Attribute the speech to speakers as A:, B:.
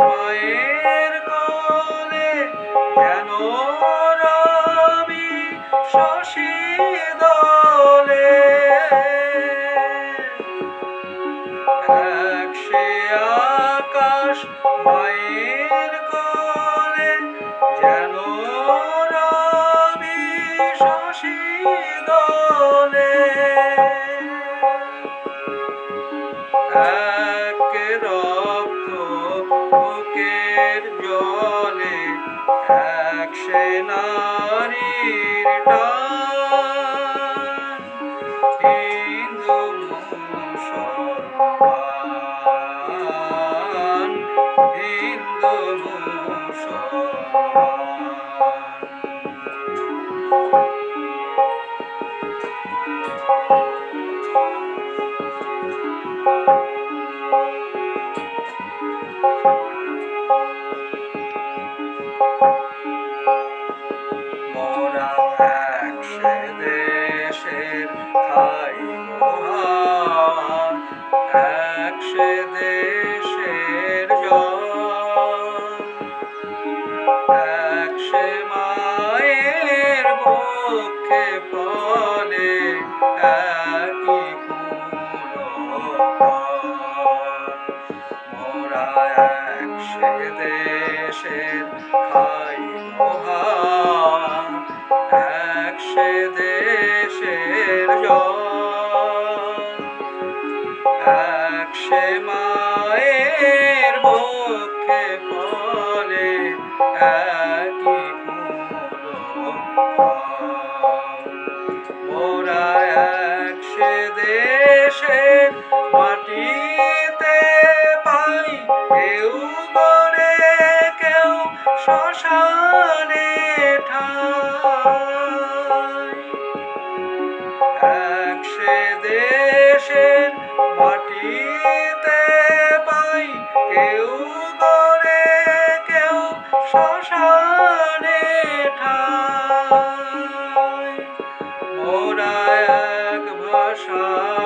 A: আকাশ মায়ের কোলে যেন রবি শশী দোলে। এক সে আকাশ মায়ের কোলে যেন রবি শশী দোলে। সে নারীর টান হিন্দু মুসলমান হিন্দু মুসলমান খাই হাওয়া একসে দেশের একসে মায়ের বক্ষে ফলে একই মোরা একসে দেশের খাই হাওয়া একসে দেশের জল। একসে মায়ের বক্ষে ফলে একই মোরা একসে দেশে মাটিতে মোরা এক ভাষাতে